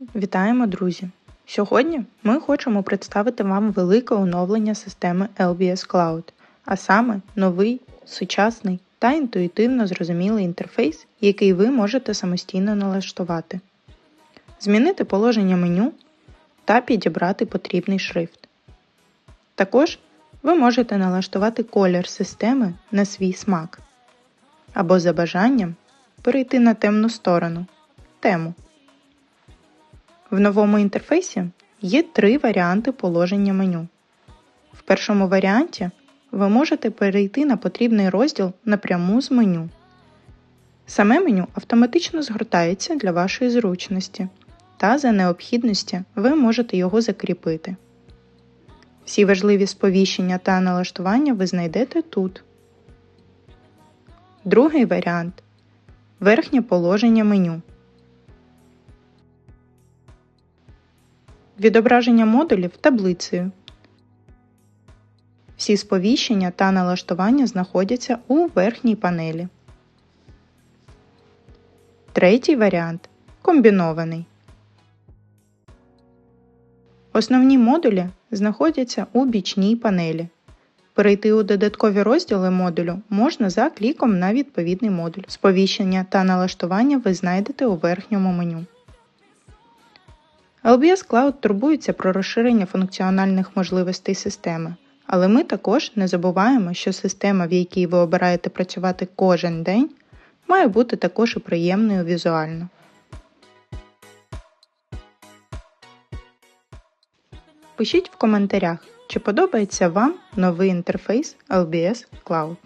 Вітаємо, друзі! Сьогодні ми хочемо представити вам велике оновлення системи LBS Cloud, а саме новий, сучасний та інтуїтивно зрозумілий інтерфейс, який ви можете самостійно налаштувати, змінити положення меню та підібрати потрібний шрифт. Також ви можете налаштувати колір системи на свій смак або за бажанням перейти на темну сторону тему. В новому інтерфейсі є три варіанти положення меню. В першому варіанті ви можете перейти на потрібний розділ напряму з меню. Саме меню автоматично згортається для вашої зручності, та за необхідності ви можете його закріпити. Всі важливі сповіщення та налаштування ви знайдете тут. Другий варіант верхнє положення меню. Відображення модулів таблицею. Всі сповіщення та налаштування знаходяться у верхній панелі. Третій варіант комбінований. Основні модулі знаходяться у бічній панелі. Перейти у додаткові розділи модулю можна за кліком на відповідний модуль. Сповіщення та налаштування ви знайдете у верхньому меню. LBS Cloud турбується про розширення функціональних можливостей системи, але ми також не забуваємо, що система, в якій ви обираєте працювати кожен день, має бути також і приємною візуально. Пишіть в коментарях, чи подобається вам новий інтерфейс LBS Cloud.